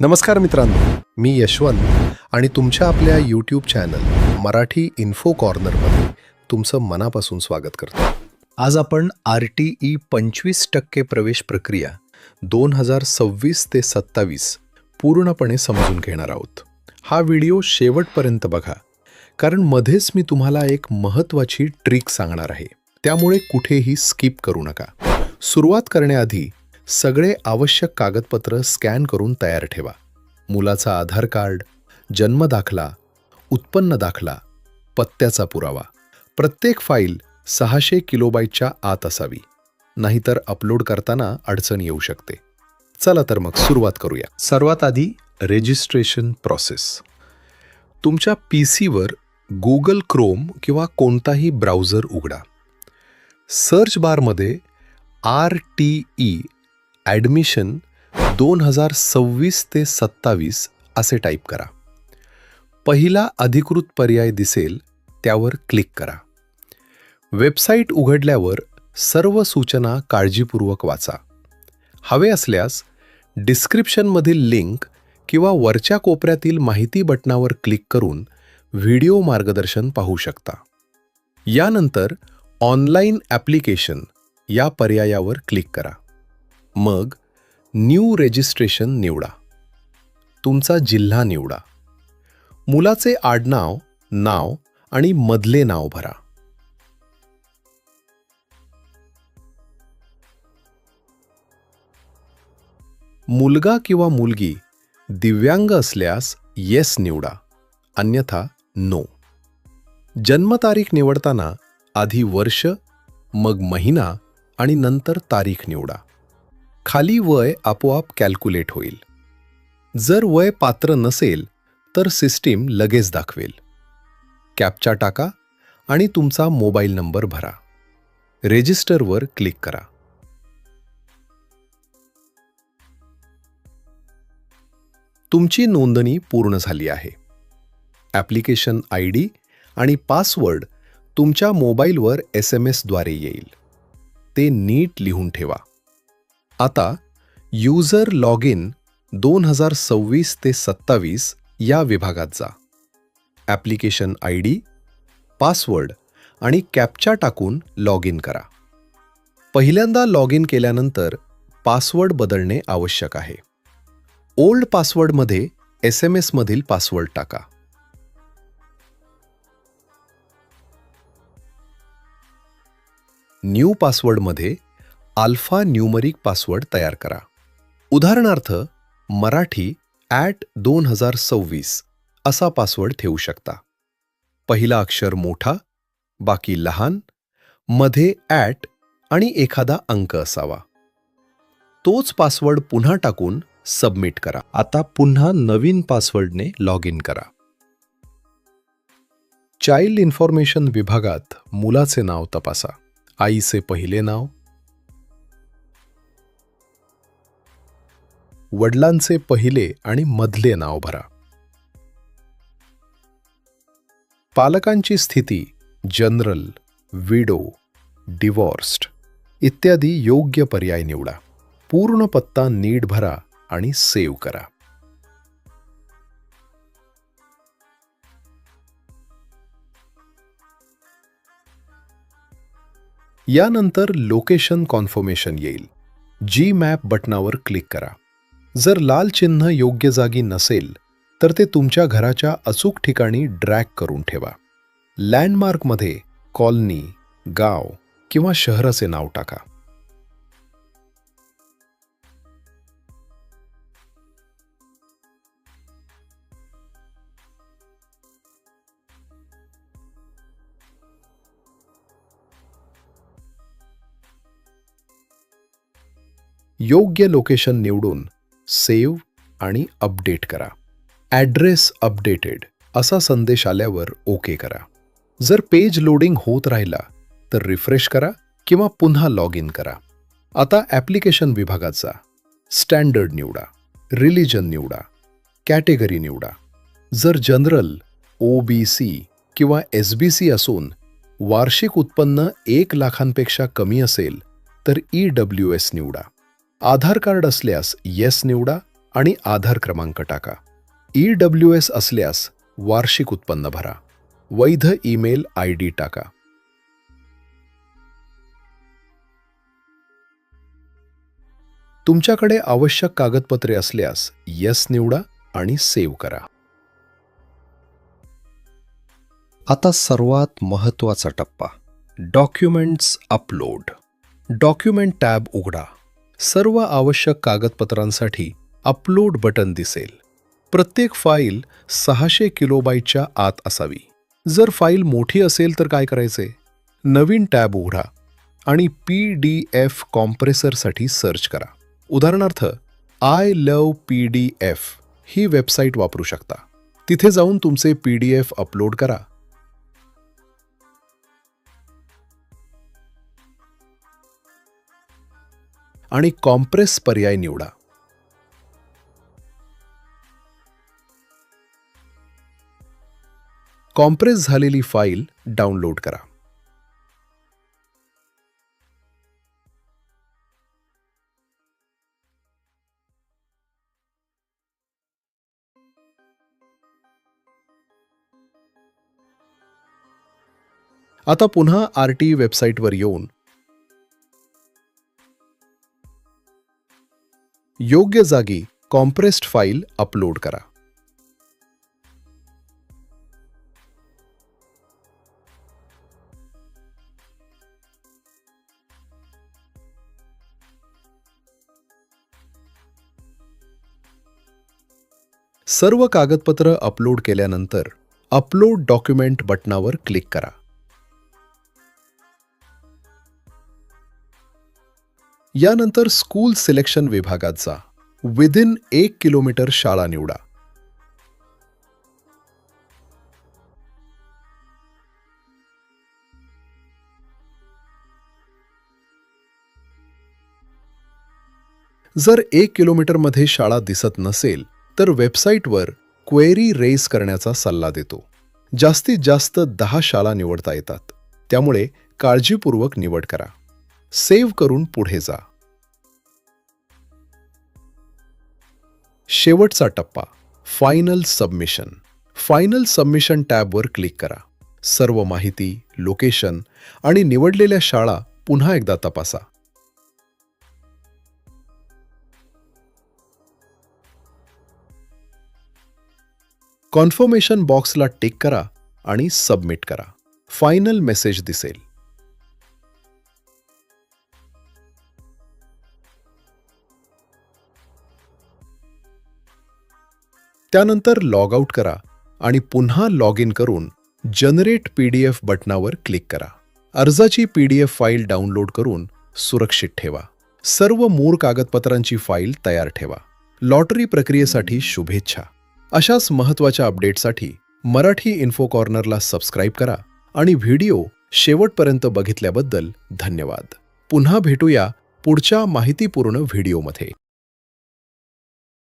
नमस्कार मित्रांनो मी यशवंत आणि तुमच्या आपल्या यूट्यूब चॅनल मराठी इन्फो कॉर्नरमध्ये तुमचं मनापासून स्वागत करतो. आज आपण आर टी ई पंचवीस टक्के प्रवेश प्रक्रिया दोन हजार सव्वीस ते सत्तावीस पूर्णपणे समजून घेणार आहोत. हा व्हिडिओ शेवटपर्यंत बघा कारण मध्येच मी तुम्हाला एक महत्त्वाची ट्रिक सांगणार आहे. त्यामुळे कुठेही स्किप करू नका. सुरुवात करण्याआधी सगळे आवश्यक कागदपत्र स्कॅन करून तयार ठेवा. मुलाचा आधार कार्ड जन्म दाखला उत्पन्न दाखला पत्त्याचा पुरावा. प्रत्येक फाईल सहाशे किलोबाईटच्या आत असावी. नाहीतर अपलोड करताना अडचण येऊ शकते. चला तर मग सुरुवात करूया. सर्वात आधी रेजिस्ट्रेशन प्रोसेस तुमच्या पी सीवर गुगल क्रोम किंवा कोणताही ब्राउझर उघडा. सर्च बारमध्ये आर टी ई ॲडमिशन दोन हजार सव्वीस ते सत्तावीस असे टाईप करा. पहिला अधिकृत पर्याय दिसेल त्यावर क्लिक करा. वेबसाईट उघडल्यावर सर्व सूचना काळजीपूर्वक वाचा. हवे असल्यास डिस्क्रिप्शनमधील लिंक किंवा वरच्या कोपऱ्यातील माहिती बटणावर क्लिक करून व्हिडिओ मार्गदर्शन पाहू शकता. यानंतर ऑनलाईन ॲप्लिकेशन या पर्यायावर क्लिक करा. मग न्यू रेजिस्ट्रेशन निवडा. तुमचा जिल्हा निवडा. मुलाचे आडनाव नाव आणि मधले नाव भरा. मुलगा किंवा मुलगी दिव्यांग असल्यास येस निवडा अन्यथा नो जन्मतारीख निवडताना आधी वर्ष मग महिना आणि नंतर तारीख निवडा. खाली वय आपोआप कॅल्क्युलेट होईल. जर वय पात्र नसेल तर सिस्टीम लगेच दाखवेल. कॅपचा टाका आणि तुमचा मोबाईल नंबर भरा. रेजिस्टरवर क्लिक करा. तुमची नोंदणी पूर्ण झाली आहे. ॲप्लिकेशन आय डी आणि पासवर्ड तुमच्या मोबाईलवर एस एम एसद्वारे येईल. ते नीट लिहून ठेवा. आता युजर लॉग इन दोन हजार सव्वीस ते सत्तावीस या विभागात जा. ॲप्लिकेशन आय डी पासवर्ड आणि कॅपचा टाकून लॉग इन करा. पहिल्यांदा लॉग इन केल्यानंतर पासवर्ड बदलणे आवश्यक आहे. ओल्ड पासवर्डमध्ये एस एम एसमधील पासवर्ड टाका. न्यू पासवर्डमध्ये अल्फा न्यूमरिक पासवर्ड तयार करा. उदाहरणार्थ मराठी ॲट दोन हजार सव्वीस असा पासवर्ड ठेवू शकता. पहिला अक्षर मोठा बाकी लहानमध्ये ॲट आणि एखादा अंक असावा. तोच पासवर्ड पुन्हा टाकून सबमिट करा. आता पुन्हा नवीन पासवर्डने लॉग इन करा. चाइल्ड इन्फॉर्मेशन विभागात मुलाचे नाव तपासा. आईचे पहिले नाव वडिलांचे पहिले आणि मधले नाव भरा. पालकांची स्थिती जनरल विडो डिवॉर्स्ड इत्यादी योग्य पर्याय निवडा. पूर्ण पत्ता नीट भरा आणि सेव्ह करा. यानंतर लोकेशन कॉन्फर्मेशन येईल. जी मॅप बटनावर क्लिक करा. जर लाल चिन्ह योग्य जागी नसेल तर ते तुमच्या घराच्या अचूक ठिकाणी ड्रॅग करून ठेवा. लँडमार्कमध्ये कॉलनी गाव किंवा शहराचे नाव टाका. योग्य लोकेशन निवडून सेव्ह आणि अपडेट करा. ॲड्रेस अपडेटेड असा संदेश आल्यावर ओके करा. जर पेज लोडिंग होत राहिला तर रिफ्रेश करा किंवा पुन्हा लॉग इन करा. आता ॲप्लिकेशन विभागात जा स्टँडर्ड निवडा रिलिजन निवडा कॅटेगरी निवडा. जर जनरल ओ बी सी किंवा एस बी सी असून वार्षिक उत्पन्न एक लाखांपेक्षा कमी असेल तर ई डब्ल्यू एस निवडा. आधार कार्ड असल्यास येस निवडा आणि आधार क्रमांक टाका. ई डब्ल्यू एस असल्यास वार्षिक उत्पन्न भरा. वैध ईमेल आय डी टाका. तुमच्याकडे आवश्यक कागदपत्रे असल्यास येस निवडा आणि सेव्ह करा. आता सर्वात महत्त्वाचा टप्पा. Documents upload. डॉक्युमेंट टॅब उघडा. सर्व आवश्यक कागदपत्रांसाठी अपलोड बटन दिसेल. प्रत्येक फाईल सहाशे किलोबाईटच्या आत असावी. जर फाईल मोठी असेल तर काय करायचे? नवीन टॅब उघडा आणि पी डी एफ कॉम्प्रेसरसाठी सर्च करा. उदाहरणार्थ I love P D F he website वापरू शकता. तिथे जाऊन तुमचे पी डी एफ अपलोड करा. आणि कॉम्प्रेस पर्याय निवडा. कॉम्प्रेस झालेली फाईल डाउनलोड करा. आता पुन्हा आर टी वेबसाईटवर येऊन योग्य जागी कॉम्प्रेस्ड फाईल अपलोड करा. सर्व कागदपत्र अपलोड केल्यानंतर अपलोड डॉक्युमेंट बटनावर क्लिक करा. यानंतर स्कूल सिलेक्शन विभागात जा विदिन एक किलोमीटर शाळा निवडा. जर एक किलोमीटरमध्ये शाळा दिसत नसेल तर वेबसाईटवर क्वेरी रेज करण्याचा सल्ला देतो. जास्तीत जास्त दहा शाळा निवडता येतात. त्यामुळे काळजीपूर्वक निवड करा. सेव्ह करून पुढे जा. शेवटचा टप्पा फायनल सबमिशन फायनल सबमिशन टॅबवर क्लिक करा. सर्व माहिती लोकेशन आणि निवडलेल्या शाळा पुन्हा एकदा तपासा. कॉन्फर्मेशन बॉक्सला टिक करा आणि सबमिट करा. फायनल मेसेज दिसेल. त्यानंतर लॉग आउट करा आणि पुन्हा लॉग इन करून जनरेट पी डी एफ बटनावर क्लिक करा. अर्जाची P D F file download करून सुरक्षित ठेवा. सर्व मूळ कागदपत्रांची फाईल तयार ठेवा. लॉटरी प्रक्रियेसाठी शुभेच्छा. अशाच महत्त्वाच्या अपडेटसाठी मराठी इन्फो कॉर्नरला सबस्क्राईब करा आणि व्हिडिओ शेवटपर्यंत बघितल्याबद्दल धन्यवाद. पुन्हा भेटूया पुढच्या माहितीपूर्ण व्हिडिओमध्ये